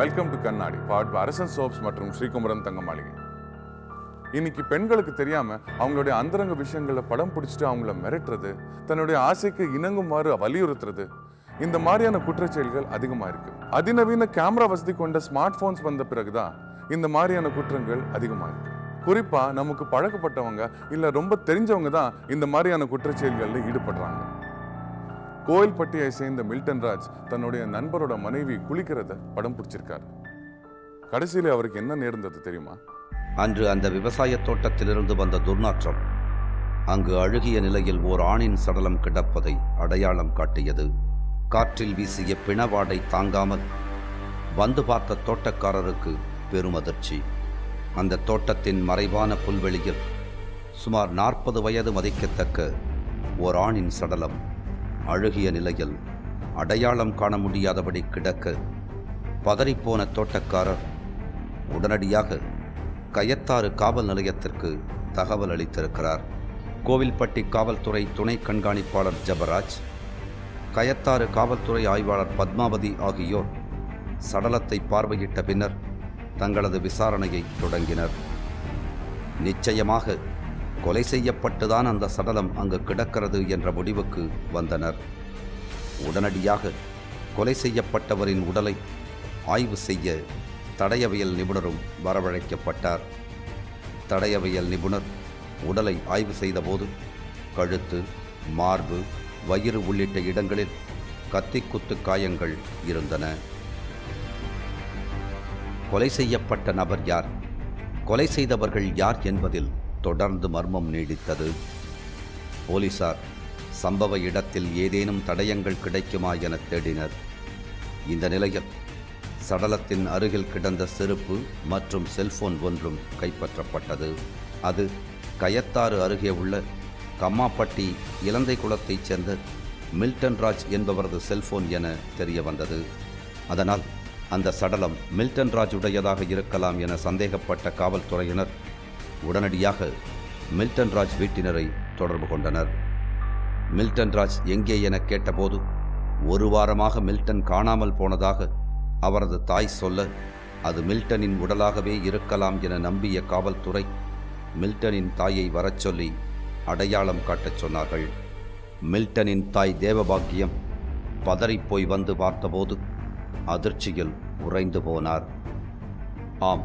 Welcome to கண்ணாடி பாட் அரசன் soaps மற்றும் ஸ்ரீகுமரன் தங்க மாளிகை. இன்னைக்கு பெண்களுக்கு தெரியாம அவங்களுடைய அந்தரங்க விஷயங்களை படம் பிடிச்சிட்டு அவங்கள மிரட்டுறது தன்னுடைய ஆசைக்கு இணங்குமாறு வலியுறுத்துறது இந்த மாதிரியான குற்றச்செயல்கள் அதிகமாக இருக்கு. அதிநவீன கேமரா வசதி கொண்ட ஸ்மார்ட் போன்ஸ் வந்த பிறகுதான் இந்த மாதிரியான குற்றங்கள் அதிகமாக இருக்கு. குறிப்பா நமக்கு பழக்கப்பட்டவங்க இல்ல ரொம்ப தெரிஞ்சவங்க தான் இந்த மாதிரியான குற்றச்செயல்களில் ஈடுபடுறாங்க. கோயில்பட்டியை சேர்ந்த மில்டன் ராஜ் தன்னுடைய நண்பரோட மனைவி குளிக்கிறத படம் பிடிச்சிருக்காரு. கடைசியில் அவருக்கு என்ன நேர்ந்தது தெரியுமா? அன்று அந்த விவசாய தோட்டத்திலிருந்து வந்த துர்நாற்றம் அங்கு அழுகிய நிலையில் ஓர் ஆணின் சடலம் கிடப்பதை அடையாளம் காட்டியது. காற்றில் வீசிய பிணவாடை தாங்காமல் வந்து பார்த்த தோட்டக்காரருக்கு பெரும் அதிர்ச்சி. அந்த தோட்டத்தின் மறைவான புல்வெளியில் சுமார் நாற்பது வயது மதிக்கத்தக்க ஓர் ஆணின் சடலம் அழுகிய நிலையில் அடையாளம் காண முடியாதபடி கிடக்க பதறிப்போன தோட்டக்காரர் உடனடியாக கயத்தாறு காவல் நிலையத்திற்கு தகவல் அளித்திருக்கிறார். கோவில்பட்டி காவல்துறை துணை கண்காணிப்பாளர் ஜபராஜ் கயத்தாறு காவல்துறை ஆய்வாளர் பத்மாவதி ஆகியோர் சடலத்தை பார்வையிட்ட பின்னர் தங்களது விசாரணையை தொடங்கினர். நிச்சயமாக கொலை செய்யப்பட்டுதான் அந்த சடலம் அங்கு கிடக்கிறது என்ற முடிவுக்கு வந்தனர். உடனடியாக கொலை செய்யப்பட்டவரின் உடலை ஆய்வு செய்ய தடயவியல் நிபுணரும் வரவழைக்கப்பட்டார். தடயவியல் நிபுணர் உடலை ஆய்வு செய்தபோது கழுத்து மார்பு வயிறு உள்ளிட்ட இடங்களில் கத்திக்குத்து காயங்கள் இருந்தன. கொலை செய்யப்பட்ட நபர் யார்? கொலை செய்தவர்கள் யார் என்பதில் தொடர்ந்து மர்மம் நீடித்தது. போலீசார் சம்பவ இடத்தில் ஏதேனும் தடயங்கள் கிடைக்குமா என தேடினர். இந்த நிலையில் சடலத்தின் அருகில் கிடந்த செருப்பு மற்றும் செல்போன் ஒன்றும் கைப்பற்றப்பட்டது. அது கயத்தாறு அருகே உள்ள கம்மாப்பட்டி இலந்தை குளத்தைச் சேர்ந்த மில்டன் ராஜ் என்பவரது செல்போன் என தெரிய வந்தது அதனால் அந்த சடலம் மில்டன் ராஜ் உடையதாக இருக்கலாம் என சந்தேகப்பட்ட காவல்துறையினர் உடனடியாக மில்டன் ராஜ் வீட்டினரை தொடர்பு கொண்டனர். மில்டன் ராஜ் எங்கே என கேட்டபோது ஒரு வாரமாக மில்டன் காணாமல் போனதாக அவரது தாய் சொல்ல அது மில்டனின் உடலாகவே இருக்கலாம் என நம்பிய காவல்துறை மில்டனின் தாயை வரச் சொல்லி அடையாளம் காட்டச் சொன்னார்கள். மில்டனின் தாய் தேவபாக்கியம் பதறிப்போய் வந்து பார்த்தபோது அதிர்ச்சியில் உறைந்து போனார். ஆம்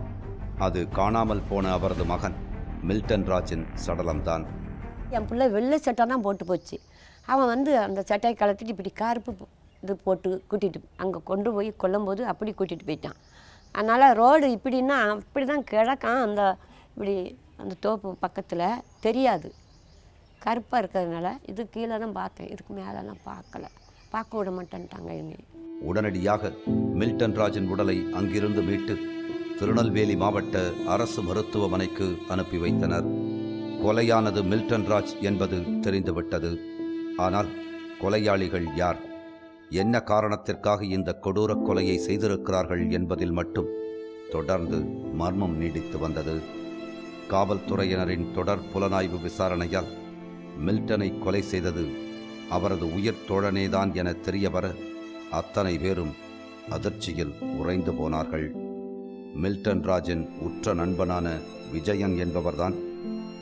அது காணாமல் போன அவரது மகன் மில்டன் ராஜின் சடலம்தான். என் பிள்ளை வெள்ளை சட்டை தான் போட்டு போச்சு. அவன் வந்து அந்த சட்டையை கலத்திட்டு இப்படி கருப்பு இது போட்டு கூட்டிகிட்டு அங்கே கொண்டு போய் கொல்லும்போது அப்படி கூட்டிகிட்டு போயிட்டான். அதனால் ரோடு இப்படின்னா அப்படி தான் கிடக்கான். அந்த இப்படி அந்த தோப்பு பக்கத்தில் தெரியாது. கருப்பாக இருக்கிறதுனால இது கீழே தான் பார்த்தேன். இதுக்கு மேலெல்லாம் பார்க்கல. பார்க்க விட மாட்டேன்ட்டாங்க என்னை உடனடியாக மில்டன் ராஜின் உடலை அங்கிருந்து மீட்டு திருநெல்வேலி மாவட்ட அரசு மருத்துவமனைக்கு அனுப்பி வைத்தனர். கொலையானது மில்டன் ராஜ் என்பது தெரிந்துவிட்டது. ஆனால் கொலையாளிகள் யார்? என்ன காரணத்திற்காக இந்த கொடூர கொலையை செய்திருக்கிறார்கள் என்பதில் மட்டும் தொடர்ந்து மர்மம் நீடித்து வந்தது. காவல்துறையினரின் தொடர் புலனாய்வு விசாரணையால் மில்டனை கொலை செய்தது அவரது உயிர் தோழனேதான் என தெரியவர அத்தனை பேரும் அதிர்ச்சியில் உறைந்து போனார்கள். மில்டன் ராஜின் உற்ற நண்பனான விஜயன் என்பவர்தான்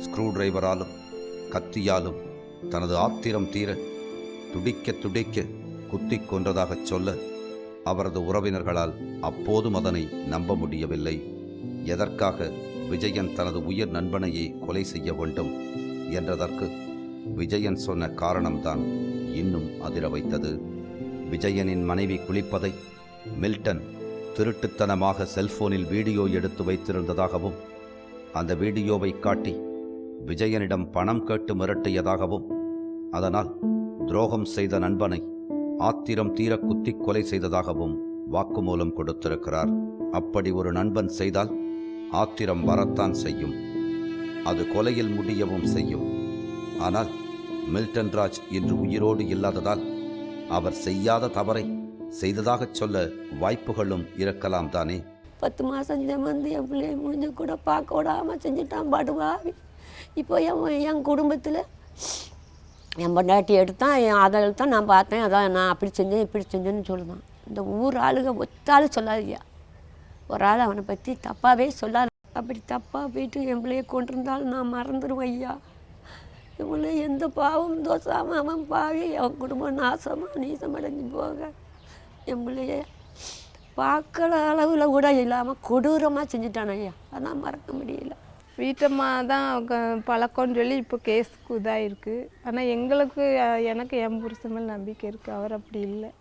ஸ்க்ரூ டிரைவராலும் கத்தியாலும் தனது ஆத்திரம் தீர துடிக்க துடிக்க குத்தி கொன்றதாகச் சொல்ல அவரது உறவினர்களால் அப்போதும் அதனை நம்ப முடியவில்லை. எதற்காக விஜயன் தனது உயிர் நண்பனையே கொலை செய்ய வேண்டும் என்றதற்கு விஜயன் சொன்ன காரணம்தான் இன்னும் அதிர வைத்தது. விஜயனின் மனைவி குளிப்பதை மில்டன் திருட்டுத்தனமாக செல்போனில் வீடியோ எடுத்து வைத்திருந்ததாகவும் அந்த வீடியோவை காட்டி விஜயனிடம் பணம் கேட்டு மிரட்டியதாகவும் அதனால் துரோகம் செய்த நண்பனை ஆத்திரம் தீர குத்திக் கொலை செய்ததாகவும் வாக்குமூலம் கொடுத்திருக்கிறார். அப்படி ஒரு நண்பன் செய்தால் ஆத்திரம் வரத்தான் செய்யும். அது கொலையில் முடியவும் செய்யும். ஆனால் மில்டன் ராஜ் இன்று உயிரோடு இல்லாததால் அவர் செய்யாத தவறை செய்ததாகச் சொல்ல வாய்ப்புகளும் இருக்கலாம் தானே? பத்து மாதம் வந்து என் பிள்ளைய முடிஞ்ச கூட பார்க்க விடாமல் செஞ்சுட்டான் பாடுவா இப்போ என் என் குடும்பத்தில் என் பொண்டாட்டி எடுத்தான் என் அதை எடுத்தான் நான் பார்த்தேன் அதான் நான் அப்படி செஞ்சேன் இப்படி செஞ்சேன்னு சொல்லுதான். இந்த ஊர் ஆளுக ஒத்தாலும் சொல்லாதியா ஒரு ஆள் அவனை பற்றி தப்பாகவே சொல்லாத. அப்படி தப்பாக போயிட்டு என் பிள்ளைய கொண்டிருந்தாலும் நான் மறந்துடுவேன் ஐயா. இவ்வளோ எந்த பாவம் தோசாமல் அவன் பாவி அவன் குடும்பம் நாசமாக நீசமடைஞ்சு போக. என் பிள்ளைய பார்க்கல அளவில் கூட இல்லாமல் கொடூரமாக செஞ்சுட்டான் ஐயா அதான் மறக்க முடியல. வீட்டம்மா தான் க- பழக்கம்னு சொல்லி இப்போ கேஸுக்கு இதாகிருக்கு ஆனால் எங்களுக்கு எனக்கு என் புருஷன் மேல் நம்பிக்கை இருக்குது அவர் அப்படி இல்லை.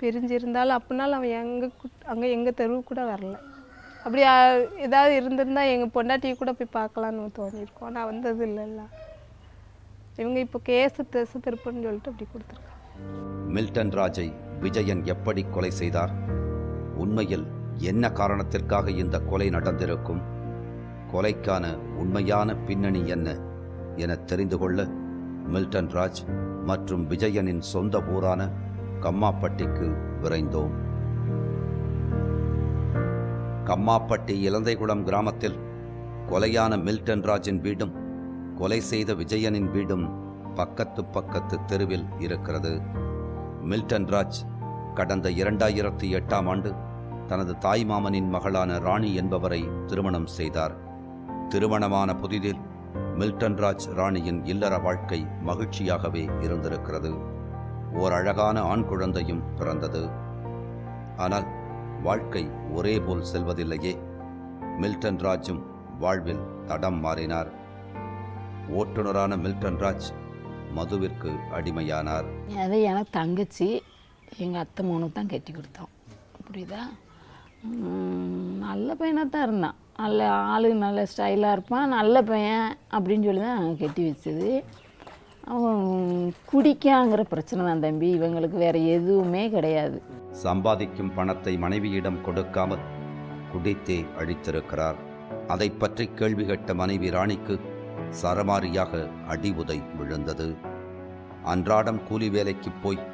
பிரிஞ்சிருந்தாலும் அப்படினாலும் அவன் எங்கள் அங்கே எங்கள் தெருவுக்கு கூட வரல. அப்படி ஏதாவது இருந்திருந்தா எங்கள் பொண்டாட்டியை கூட போய் பார்க்கலான்னு தோணியிருக்கோம். ஆனால் வந்தது இல்லைல்ல இவங்க இப்போ கேஸு திசை திருப்புன்னு சொல்லிட்டு அப்படி கொடுத்துருக்காங்க. மில்டன் ராஜை விஜயன் எப்படி கொலை செய்தார்? உண்மையில் என்ன காரணத்திற்காக இந்த கொலை நடந்திருக்கும்? கொலைக்கான உண்மையான பின்னணி என்ன என தெரிந்து கொள்ள மில்டன் ராஜ் மற்றும் விஜயனின் சொந்த ஊரான கம்மாப்பட்டிக்கு விரைந்தோம். கம்மாப்பட்டி இலந்தைகுளம் கிராமத்தில் கொலையான மில்டன் ராஜின் வீடும் கொலை செய்த விஜயனின் வீடும் பக்கத்து பக்கத்து தெருவில் இருக்கிறது. மில்டன் ராஜ் கடந்த இரண்டாயிரத்தி எட்டாம் ஆண்டு தனது தாய் மாமனின் மகளான ராணி என்பவரை திருமணம் செய்தார். திருமணமான புதிதில் மில்டன் ராஜ் ராணியின் இல்லற வாழ்க்கை மகிழ்ச்சியாகவே இருந்திருக்கிறது. ஓர் அழகான ஆண் குழந்தையும் பிறந்தது. ஆனால் வாழ்க்கை ஒரே போல் செல்வதில்லையே. மில்டன் ராஜும் வாழ்வில் தடம் மாறினார். ஓட்டுநரான மில்டன் ராஜ் மதுவிற்கு அடிமையானார். அது எனக்கு தங்கச்சி. எங்கள் அத்தை மோனுக்கு தான் கட்டி கொடுத்தோம். புரியுதா? நல்ல பையனாக தான் இருந்தான். நல்ல ஆளு நல்ல ஸ்டைலாக இருப்பான். நல்ல பையன் அப்படின்னு சொல்லி தான் கட்டி வச்சது. அவன் குடிக்காங்கிற பிரச்சனை தான் தம்பி. இவங்களுக்கு வேறு எதுவுமே கிடையாது. சம்பாதிக்கும் பணத்தை மனைவியிடம் கொடுக்காமல் குடித்தே அழித்திருக்கிறார். அதை பற்றி கேள்வி கேட்ட மனைவி ராணிக்கு சரமாரியாக அடி உதை விழுந்தது. அன்றாடம் கூலி வேலைக்கு போய்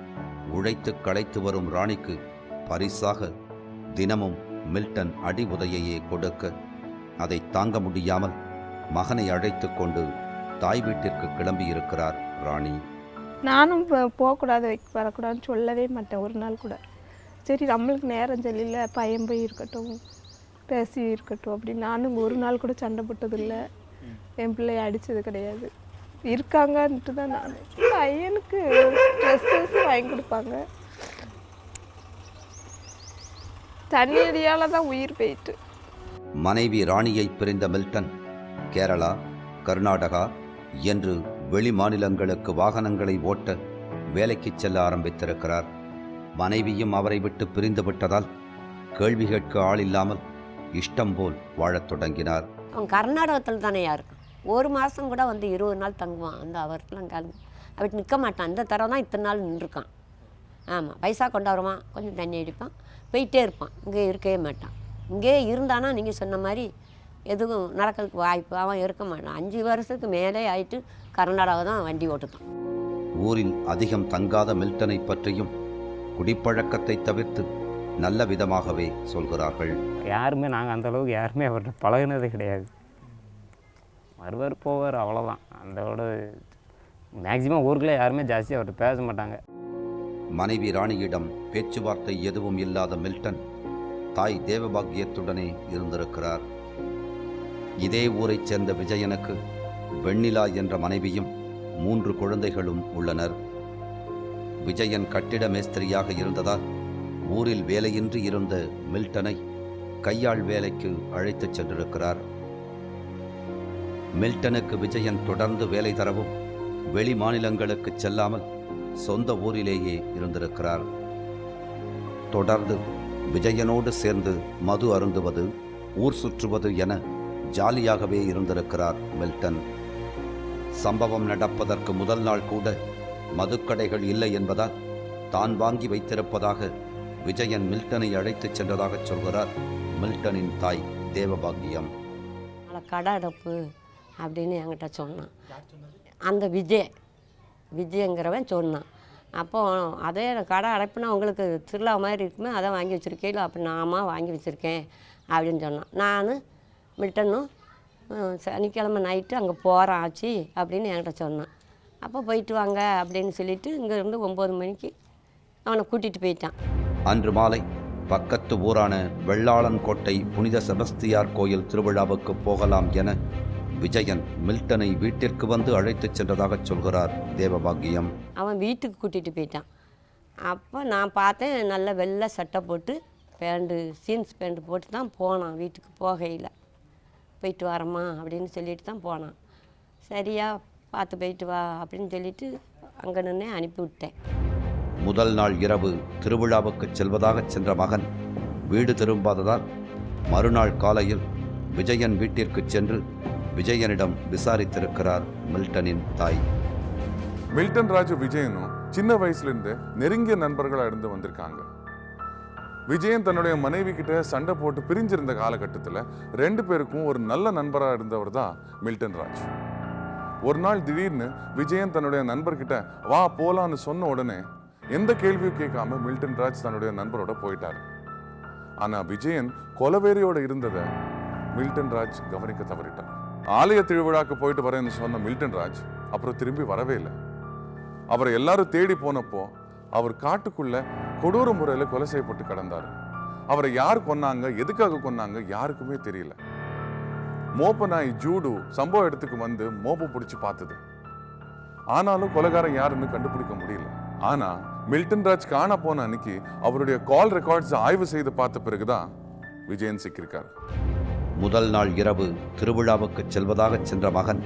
உழைத்து களைத்து வரும் ராணிக்கு பரிசாக தினமும் மில்டன் அடி உதையையே கொடுக்க அதை தாங்க முடியாமல் மகனை அழைத்து கொண்டு தாய் வீட்டிற்கு கிளம்பியிருக்கிறார் ராணி. நானும் போகக்கூடாது வைக்க வரக்கூடாதுன்னு சொல்லவே மாட்டேன் ஒரு நாள் கூட. சரி நம்மளுக்கு நேரம் சரியில்லை பையன் போய் இருக்கட்டும் பேசி இருக்கட்டும் அப்படின்னு நானும் ஒரு நாள் கூட சண்டை போட்டதில்லை. என் பிள்ளைய அடித்தது கிடையாது. இருக்காங்கன்ட்டு தான் நான். பையனுக்கு ட்ரெஸ்ஸஸ் வாங்கி கொடுப்பாங்க. தண்ணி அடியால் தான் உயிர் போயிட்டு. மனைவி ராணியை பிரிந்த மில்டன் கேரளா கர்நாடகா என்று வெளி மாநிலங்களுக்கு வாகனங்களை ஓட்ட வேலைக்கு செல்ல ஆரம்பித்திருக்கிறார். மனைவியும் அவரை விட்டு பிரிந்து விட்டதால் கேள்வி கேட்க ஆள் இல்லாமல் இஷ்டம் போல் வாழத் தொடங்கினார். அவன் கர்நாடகத்தில் தானே இருக்கான் ஒரு மாதம் கூட வந்து இருபது நாள் தங்குவான் அந்த அவர்லாம் கிளம்பி. அப்படி நிற்க மாட்டான். இந்த தடவை தான் இத்தனை நாள் நின்றுருக்கான். ஆமாம் பைசா கொண்டு வருவான் கொஞ்சம் தண்ணி அடிப்பான். போயிட்டே இருப்பான். இங்கே இருக்கவே மாட்டான். இங்கே இருந்தானா நீங்கள் சொன்ன மாதிரி எதுவும் நடக்கிறதுக்கு வாய்ப்பு அவன் இருக்க மாட்டான். அஞ்சு வருஷத்துக்கு மேலே ஆயிட்டு கர்நாடகா தான் வண்டி ஓட்டுதான். ஊரில் அதிகம் தங்காத மில்டனை பற்றியும் குடிப்பழக்கத்தை தவிர்த்து நல்ல விதமாகவே சொல்கிறார்கள். யாருமே நாங்கள் அந்த அளவுக்கு யாருமே அவர்கிட்ட பழகுனதே கிடையாது. வருவார் போவார் அவ்வளோதான் அதோட மேக்சிமம் ஊருக்குள்ளே யாருமே ஜாஸ்தி அவர்கிட்ட பேச மாட்டாங்க. மனைவி ராணியிடம் பேச்சுவார்த்தை எதுவும் இல்லாத மில்டன் தாய் தேவபாக்கியத்துடனே இருந்திருக்கிறார். இதே ஊரைச் சேர்ந்த விஜயனுக்கு வெண்ணிலா என்ற மனைவியும் மூன்று குழந்தைகளும் உள்ளனர். விஜயன் கட்டிட மேஸ்திரியாக இருந்ததால் ஊரில் வேலையின்றி இருந்த மில்டனை கையாள் வேலைக்கு அழைத்துச் சென்றிருக்கிறார். மில்டனுக்கு விஜயன் தொடர்ந்து வேலை தரவும் வெளி மாநிலங்களுக்கு செல்லாமல் சொந்த ஊரிலேயே இருந்திருக்கிறார். தொடர்ந்து விஜயனோடு சேர்ந்து மது அருந்துவது ஊர் சுற்றுவது என ஜாலியாகவே இருந்திருக்கிறார் மில்டன். சம்பவம் நடப்பதற்கு முதல் நாள் கூட மதுக்கடைகள் இல்லை என்பதால் தான் வாங்கி வைத்திருப்பதாக விஜயன் மில்டனை அழைத்துச் சென்றதாக சொல்கிறார் மில்டனின் தாய் தேவபாக்கியம். கடை அடைப்பு அப்படின்னு என்கிட்ட சொன்னான். அந்த விஜய். விஜயங்கிறவன் சொன்னான். அப்போ அதே கடை அடைப்புனா உங்களுக்கு திருவிழா மாதிரி இருக்குமே அதை வாங்கி வச்சுருக்கீங்களா அப்படி நாமா வாங்கி வச்சுருக்கேன் அப்படின்னு சொன்னான். நான் மில்டனும் சனிக்கிழமை நைட்டு அங்கே போகிறேன் ஆச்சு அப்படின்னு என்கிட்ட சொன்னான். அப்போ போயிட்டு வாங்க அப்படின்னு சொல்லிட்டு இங்கேருந்து ஒம்பது மணிக்கு அவனை கூட்டிகிட்டு போயிட்டான். அன்று மாலை பக்கத்து ஊரான வெள்ளாளன்கோட்டை புனித செபஸ்தியார் கோயில் திருவிழாவுக்கு போகலாம் என விஜயன் மில்டனை வீட்டிற்கு வந்து அழைத்துச் சென்றதாகச் சொல்கிறார் தேவபாக்கியம். அவன் வீட்டுக்கு கூட்டிகிட்டு போயிட்டான். அப்போ நான் பார்த்தேன் நல்ல வெள்ளை சட்டை போட்டு பேண்ட்டு ஜீன்ஸ் பேண்ட் போட்டு தான் போனான் வீட்டுக்கு போகையில். போயிட்டு வரமா அப்படின்னு சொல்லிட்டு தான் போனான். சரியா பார்த்து போயிட்டு வா அப்படின்னு சொல்லிட்டு அங்கே நின்னே அனுப்பி விட்டேன். முதல் நாள் இரவு திருவிழாவுக்குச் செல்வதாகச் சென்ற மகன் வீடு திரும்பாததால் மறுநாள் காலையில் விஜயன் வீட்டிற்குச் சென்று விஜயனிடம் விசாரித்திருக்கிறார் மில்டனின் தாய். மில்டன் ராஜு விஜயனும் சின்ன வயசுலேருந்து நெருங்கிய நண்பர்களாக இருந்து வந்திருக்காங்க. விஜயன் தன்னுடைய மனைவி கிட்ட சண்டை போட்டு பிரிஞ்சிருந்த காலகட்டத்தில் ரெண்டு பேருக்கும் ஒரு நல்ல நண்பராக இருந்தவர் தான் மில்டன் ராஜ். ஒரு நாள் திடீர்னு விஜயன் தன்னுடைய நண்பர்கிட்ட வா போலான்னு சொன்ன உடனே எந்த கேள்வியும் கேட்காம மில்டன் ராஜ் தன்னுடைய நண்பரோட போயிட்டாரு. ஆனால் விஜயன் கொலவேரியோட இருந்ததை மில்டன் ராஜ் கவனிக்க தவறிட்டார் ஆலய திருவிழாக்கு போயிட்டு வரேன்னு சொன்ன மில்டன் ராஜ் அப்புறம் திரும்பி வரவே இல்லை. அவரை எல்லாரும் தேடி போனப்போ அவர் காட்டுக்குள்ள கொடூர முறையில கொலை செய்யப்பட்டு கிடந்தார். அவரை யார் கொன்னாங்க எதுக்காக கொன்னாங்க யாருக்குமே தெரியல. மோப்ப நாய் ஜூடு சம்பவ இடத்துக்கு வந்து மோப்ப பிடிச்சி பார்த்தது ஆனாலும் கொலைகாரன் யாருன்னு கண்டுபிடிக்க முடியல. ஆனா மில்டன் ராஜ் காண போன அன்னைக்கு அவருடைய கால் ரெக்கார்ட்ஸ் ஆய்வு செய்து பார்த்த பிறகுதான் விஜயன் சிக்கியிருக்காரு. முதல் நாள் இரவு திருவிழாவுக்குச் செல்வதாகச் சென்ற மகன்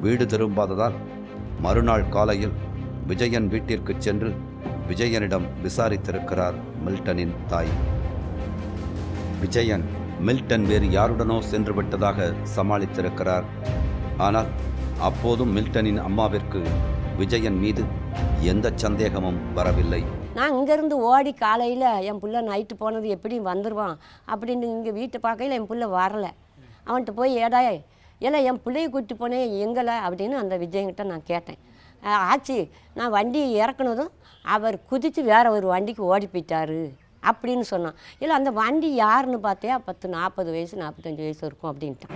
வீடு திரும்பாததால் மறுநாள் காலையில் விஜயன் வீட்டிற்குச் சென்று விஜயனிடம் விசாரித்திருக்கிறார் மில்டனின் தாய். விஜயன் மில்டன் வேறு யாருடனோ சென்று விட்டதாக சமாளித்திருக்கிறார். ஆனால் அப்போதும் மில்டனின் அம்மாவிற்கு விஜயன் மீது எந்த சந்தேகமும் வரவில்லை. நான் இங்கேருந்து ஓடி காலையில் என் பிள்ளை நைட்டு போனது எப்படி வந்துடுவான் அப்படின்னு இங்கே வீட்டை பார்க்கையில் என் பிள்ளை வரலை. அவன்கிட்ட போய் ஏடா ஏன்னா என் பிள்ளைய கூட்டி போனேன் எங்களை அப்படின்னு அந்த விஜயங்கிட்ட நான் கேட்டேன். ஆச்சு நான் வண்டி இறக்குனதும் அவர் குதித்து வேற ஒரு வண்டிக்கு ஓடி போயிட்டாரு அப்படின்னு சொன்னான். இல்லை அந்த வண்டி யாருன்னு பார்த்தியா? பத்து நாற்பது வயசு நாற்பத்தஞ்சு வயசு இருக்கும் அப்படின்ட்டான்.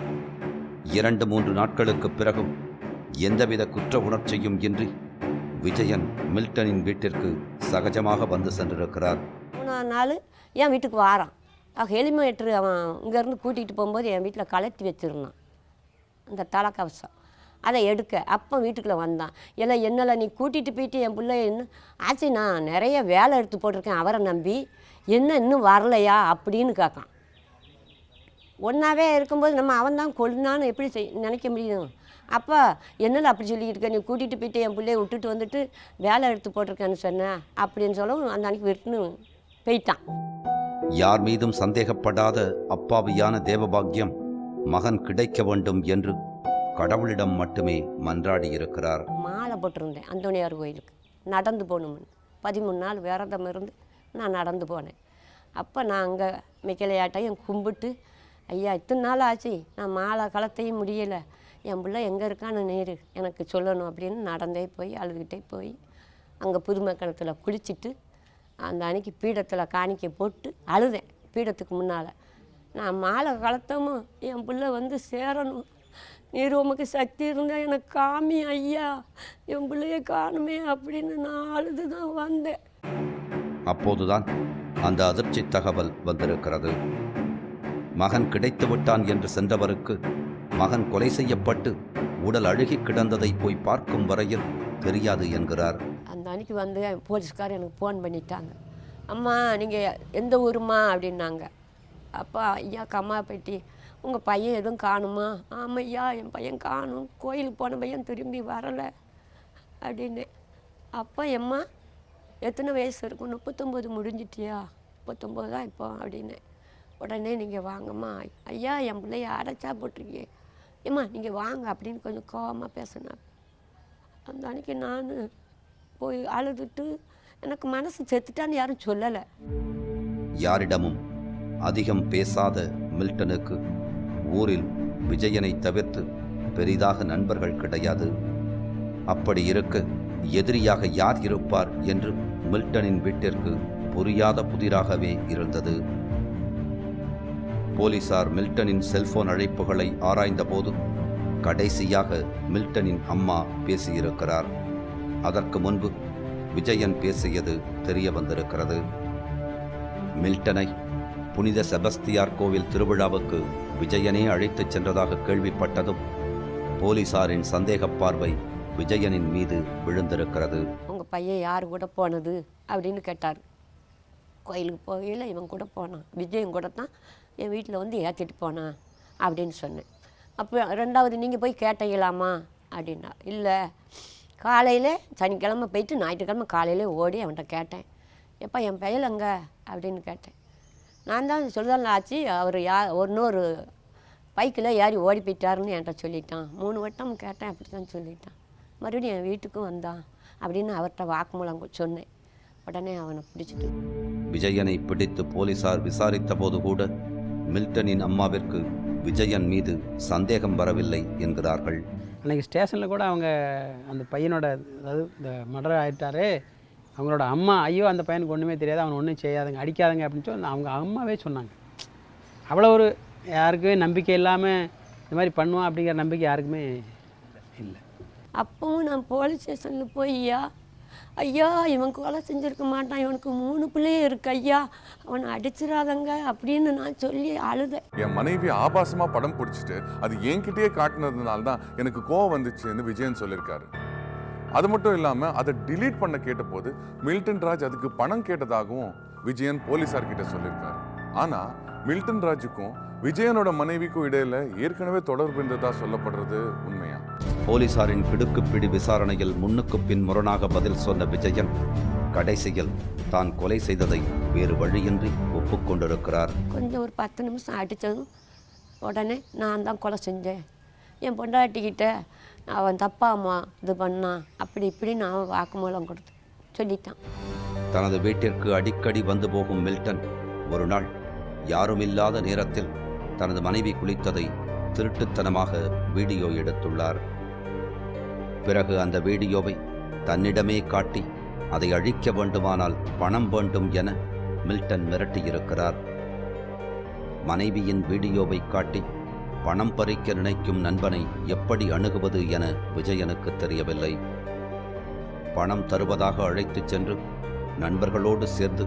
இரண்டு மூன்று நாட்களுக்கு பிறகும் எந்தவித குற்ற உணர்ச்சியும் இன்றி விஜயன் மில்டனின் வீட்டிற்கு சகஜமாக வந்து சென்றிருக்கிறார். மூணாவது நாள் என் வீட்டுக்கு வாரான். ஹெலிமேட்ரு அவன் இங்கேருந்து கூட்டிகிட்டு போகும்போது என் வீட்டில் கலத்தி வச்சுருந்தான். அந்த தலைக்கவசம். அதை எடுக்க அப்போ வீட்டுக்குள்ளே வந்தான். இல்லை என்னல நீ கூட்டிகிட்டு போயிட்டு என் பிள்ளை என்ன? ஆச்சு நான் நிறைய வேலை எடுத்து போட்டிருக்கேன் அவரை நம்பி. என்ன இன்னும் வரலையா அப்படின்னு கேட்கான். ஒன்றாவே இருக்கும்போது நம்ம அவன் தான் கொள்ளுனான்னு எப்படி செய் நினைக்க முடியும்? அப்போ என்னல அப்படி சொல்லிக்கிட்டு இருக்க? நீ கூட்டிகிட்டு போயிட்டு என் பிள்ளைய விட்டுட்டு வந்துட்டு வேலை எடுத்து போட்டிருக்கேன்னு சொன்னேன் அப்படின்னு சொல்லவும் அந்த அன்னைக்கு விட்டுன்னு போயிட்டான். யார் மீதும் சந்தேகப்படாத அப்பாவியான தேவபாக்கியம் மகன் கிடைக்க வேண்டும் என்று கடவுளிடம் மட்டுமே மன்றாடியிருக்கிறார். மாலை போட்டிருந்தேன் அந்தோணியார் கோயிலுக்கு. நடந்து போகணும்னு பதிமூணு நாள் விரதம் இருந்து நான் நடந்து போனேன். அப்போ நான் அங்கே மிக்கலையாட்டையும் கும்பிட்டு ஐயா இத்தனை நாள் ஆச்சு. நான் மாலை களத்தையும் முடியலை. என் பிள்ளை எங்கே இருக்கான்னு நீர் எனக்கு சொல்லணும் அப்படின்னு நடந்தே போய் அழுதுகிட்டே போய் அங்கே புதுமை கிணத்துல குளிச்சுட்டு அந்த அன்னைக்கு பீடத்தில் காணிக்க போட்டு அழுதேன். பீடத்துக்கு முன்னால். நான் மாலை கலத்தமும் என் பிள்ளை வந்து சேரணும். நீர் உமக்கு சக்தி இருந்தால் எனக்கு காமி ஐயா. என் பிள்ளைய காணுமே அப்படின்னு நான் அழுது தான் வந்தேன். அப்போதுதான் அந்த அதிர்ச்சி தகவல் வந்திருக்கிறது. மகன் கிடைத்து விட்டான் என்று சென்றவருக்கு மகன் கொலை செய்யப்பட்டு உடல் அழுகி கிடந்ததை போய் பார்க்கும் வரையில் தெரியாது என்கிறார். அந்த அன்னைக்கு வந்து போலீஸ்கார் எனக்கு ஃபோன் பண்ணிட்டாங்க. அம்மா நீங்கள் எந்த ஊருமா அப்படின்னாங்க. அப்பா ஐயா கம்மா பெட்டி உங்கள் பையன் எதுவும் காணுமா? ஆமாம் ஐயா என் பையன் காணும். கோயிலுக்கு போன பையன் திரும்பி வரலை. அப்படின்னு. அப்பா எம்மா எத்தனை வயசு இருக்கும்? முப்பத்தொம்போது முடிஞ்சிட்டியா? முப்பத்தொம்போது தான் இப்போ அப்படின்னு. உடனே நீங்கள் வாங்கம்மா. ஐயா என் பிள்ளைய அடைச்சா போட்டிருக்கேன் ஏம்மா நீங்கள் வாங்க அப்படின்னு கொஞ்சம் கோபமாக பேசினார். அந்த அன்னைக்கு நான் போய் அழுதுட்டு எனக்கு மனசு செத்துட்டான்னு யாரும் சொல்லலை. யாரிடமும் அதிகம் பேசாத மில்டனுக்கு ஊரில் விஜயனை தவிர்த்து பெரிதாக நண்பர்கள் கிடையாது. அப்படி இருக்க எதிரியாக யார் இருப்பார் என்று மில்டனின் வீட்டிற்கு புரியாத புதிராகவே இருந்தது. போலீசார் மில்டனின் செல்போன் அழைப்புகளை ஆராய்ந்தபோது கடைசியாக மில்டனின் அம்மா பேசியிருக்கிறார். அதற்கு முன்பு விஜயன் பேசியது தெரிய வந்திருக்கிறது. மில்டனை புனித செபஸ்தியார் கோவில் திருவிழாவுக்கு விஜயனே அழைத்துச் சென்றதாக கேள்விப்பட்டதும் போலீசாரின் சந்தேகப் பார்வை விஜயனின் மீது விழுந்திருக்கிறது. உங்கள் பையன் யார் கூட போனது? அப்படின்னு கேட்டார். கோயிலுக்கு போகையில் இவன் கூட போனான். விஜயன் கூட தான் என் வீட்டில் வந்து ஏற்றிட்டு போனான் அப்படின்னு சொன்னேன். அப்போ ரெண்டாவது நீங்கள் போய் கேட்டீங்களாமா அப்படின்னா இல்லை. காலையில் சனிக்கிழமை போயிட்டு ஞாயிற்றுக்கிழமை காலையிலே ஓடி அவன்கிட்ட கேட்டேன். எப்பா என் பையல் அங்கே அப்படின்னு கேட்டேன். நான் தான் சொல்லுதான் ஆச்சு அவர் யா இன்னொரு பைக்கில் ஏறி ஓடி போயிட்டாருன்னு என்கிட்ட சொல்லிட்டான். மூணு வட்டம் கேட்டேன் அப்படி தான் சொல்லிட்டான். மறுபடியும் என் வீட்டுக்கும் வந்தான் அப்படின்னு அவர்கிட்ட வாக்குமூலம் சொன்னேன். உடனே அவனை பிடிச்சிட்டு விஜயனை பிடித்து போலீசார் விசாரித்த போது கூட மில்டனின் அம்மாவிற்கு விஜயன் மீது சந்தேகம் வரவில்லை என்கிறார்கள். அன்றைக்கி ஸ்டேஷனில் கூட அவங்க அந்த பையனோட அதாவது இந்த மர்டர் ஆகிட்டாரு அவங்களோட அம்மா ஐயோ அந்த பையனுக்கு ஒன்றுமே தெரியாது அவன் ஒன்றும் செய்யாதுங்க அடிக்காதுங்க அப்படின்னு சொல்லி அவங்க அம்மாவே சொன்னாங்க. அவ்வளோ ஒரு யாருக்குமே நம்பிக்கை இல்லாமல் இந்த மாதிரி பண்ணுவான் அப்படிங்கிற நம்பிக்கை யாருக்குமே இல்லை. அப்பவும் நான் போலீஸ் ஸ்டேஷனில் போய் ஐயா இவன் கொலை செஞ்சிருக்க மாட்டான். இவனுக்கு மூணு பிள்ளையே இருக்கு ஐயா. அவனை அடிச்சிடாதங்க அப்படின்னு நான் சொல்லி அழுதேன். என் மனைவி ஆபாசமாக படம் பிடிச்சிட்டு அது என்கிட்டயே காட்டினதுனால தான் எனக்கு கோவம் வந்துச்சுன்னு விஜயன் சொல்லியிருக்காரு. அது மட்டும் இல்லாமல் அதை டிலீட் பண்ண கேட்டபோது மில்டன் ராஜ் அதுக்கு பணம் கேட்டதாகவும் விஜயன் போலீசார் கிட்ட சொல்லியிருக்காரு. ஆனால் மில்டன் ராஜுக்கும் விஜயனோட மனைவிக்கும் இடையில ஏற்கனவே தொடர்பு இருந்ததா சொல்லப்படுறது உண்மையா? போலீசாரின் கிடுக்குப்பிடி விசாரணையில் முன்னுக்கு பின் முரணாக பதில் சொன்ன விஜயன் கடைசியில் தான் கொலை செய்ததை வேறு வழியின்றி ஒப்புக்கொண்டிருக்கிறார். கொஞ்சம் ஒரு பத்து நிமிஷம் அடித்ததும் உடனே நான் தான் கொலை செஞ்சேன். என் பொண்டாட்டிக்கிட்ட அவன் தப்பாம்மா இது பண்ணான் அப்படி இப்படின்னு அவன் வாக்குமூலம் கொடுத்து சொல்லிட்டான். தனது வீட்டிற்கு அடிக்கடி வந்து போகும் மில்டன் ஒரு நாள் யாருமில்லாத நேரத்தில் தனது மனைவி குளித்ததை திருட்டுத்தனமாக வீடியோ எடுத்துள்ளார். பிறகு அந்த வீடியோவை தன்னிடமே காட்டி அதை அழிக்க வேண்டுமானால் பணம் வேண்டும் என மில்டன் மிரட்டியிருக்கிறார். மனைவியின் வீடியோவை காட்டி பணம் பறிக்க நினைக்கும் நண்பனை எப்படி அணுகுவது என விஜயனுக்கு தெரியவில்லை. பணம் தருவதாக அழைத்துச் சென்று நண்பர்களோடு சேர்ந்து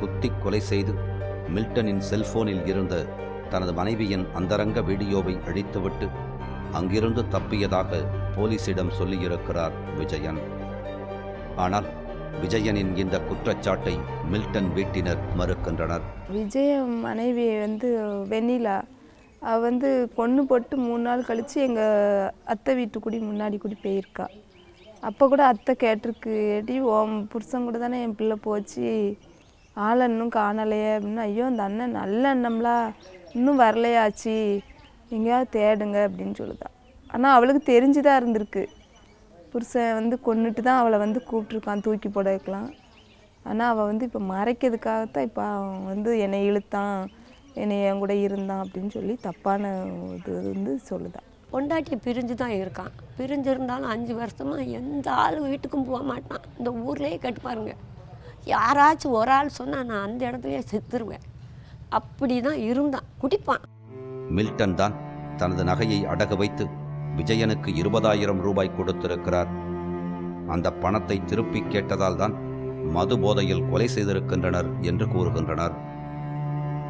குத்தி கொலை செய்து மில்டனின் செல்போனில் இருந்த தனது மனைவியின் அந்தரங்க வீடியோவை அழித்துவிட்டு அங்கிருந்து தப்பியதாக போலீசிடம் சொல்லியிருக்கிறார் விஜயன். ஆனால் விஜயனின் இந்த குற்றச்சாட்டை மில்டன் வீட்டினர் மறுக்கின்றனர். விஜய மனைவி வந்து வெண்ணிலா அவ வந்து கொன்று போட்டு மூணு நாள் கழித்து எங்கள் அத்தை வீட்டு கூடி முன்னாடி கூடி போயிருக்கா. அப்போ கூட அத்தை கேட்டிருக்கு ஏடி ஓம் புருஷன் கூட தானே என் பிள்ளை போச்சு? ஆள் இன்னும் காணலையே. அப்படின்னு ஐயோ அந்த அண்ணன் நல்ல அண்ணம்லா. இன்னும் வரலையாச்சு. எங்கேயாவது தேடுங்க அப்படின்னு சொல்லுதா. ஆனால் அவளுக்கு தெரிஞ்சுதான் இருந்திருக்கு. புருஷன் வந்து கொண்டுட்டு தான் அவளை வந்து கூப்பிட்ருக்கான் தூக்கி போட வைக்கலாம் ஆனால் அவள் வந்து இப்போ மறைக்கிறதுக்காகத்தான் இப்போ அவன் வந்து என்னை இழுத்தான் என்னை என் கூட இருந்தான் அப்படின்னு சொல்லி தப்பான இது வந்து சொல்லுதான் பொண்டாட்டி பிரிஞ்சு தான் இருக்கான். பிரிஞ்சிருந்தாலும் அஞ்சு வருஷமாக எந்த ஆள் வீட்டுக்கும் போக மாட்டான். இந்த ஊர்லேயே கட்டு பாருங்க. யாராச்சும் ஒரு ஆள் சொன்னால் நான் அந்த இடத்துலையே செத்துருவேன். அப்படி தான் இருந்தான். குடிப்பான். மில்டன் தான் தனது நகையை அடகு வைத்து விஜயனுக்கு இருபதாயிரம் ரூபாய் கொடுத்திருக்கிறார். அந்த பணத்தை திருப்பி கேட்டதால் தான் மது போதையில் கொலை செய்திருக்கின்றனர் என்று கூறுகின்றனர்.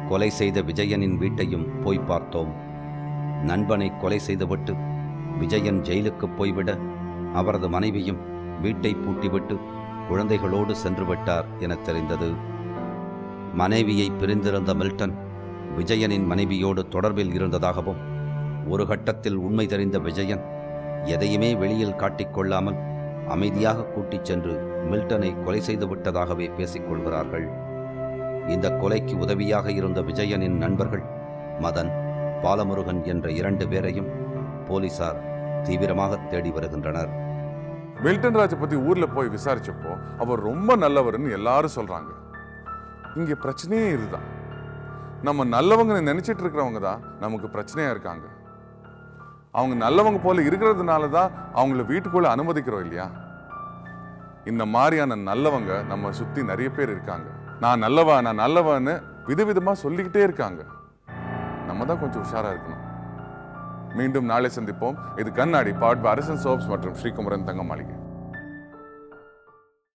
கொலை செய்த விஜயனின் வீட்டையும் போய் பார்த்தோம். நண்பனை கொலை செய்துவிட்டு விஜயன் ஜெயிலுக்கு போய்விட அவரது மனைவியும் வீட்டை பூட்டிவிட்டு குழந்தைகளோடு சென்று விட்டார் என தெரிந்தது. மனைவியை பிரிந்திருந்த மில்டன் விஜயனின் மனைவியோடு தொடர்பில் இருந்ததாகவும் ஒரு கட்டத்தில் உண்மை தெரிந்த விஜயன் எதையுமே வெளியில் காட்டிக்கொள்ளாமல் அமைதியாக கூட்டிச் சென்று மில்டனை கொலை செய்து விட்டதாகவே பேசிக்கொள்கிறார்கள் இந்த கொலைக்கு உதவியாக இருந்த விஜயனின் நண்பர்கள் மதன் பாலமுருகன் என்ற இரண்டு பேரையும் போலீசார் தீவிரமாக தேடி வருகின்றனர். மில்டன் ராஜை பத்தி ஊர்ல போய் விசாரிச்சப்போ அவர் ரொம்ப நல்லவர்னு எல்லாரும் சொல்றாங்க. இங்கே பிரச்சனையே இதுதான். நம்ம நல்லவங்க நினைச்சிட்டு இருக்கிறவங்க தான் நமக்கு பிரச்சனையாக இருக்காங்க. அவங்க நல்லவங்க போல இருக்கிறதுனால தான் அவங்கள வீட்டுக்குள்ள அனுமதிக்கிறோம் இல்லையா? இந்த மாதிரியான நல்லவங்க நம்ம சுற்றி நிறைய பேர் இருக்காங்க. நான் நல்லவா நான் நல்லவன்னு விதவிதமாக சொல்லிக்கிட்டே இருக்காங்க. நம்ம தான் கொஞ்சம் உஷாராக இருக்கணும். மீண்டும் நாளை சந்திப்போம். இது கண்ணாடி பாட் அரசன் சோப்ஸ் மற்றும் ஸ்ரீகுமரன் தங்க மாளிகை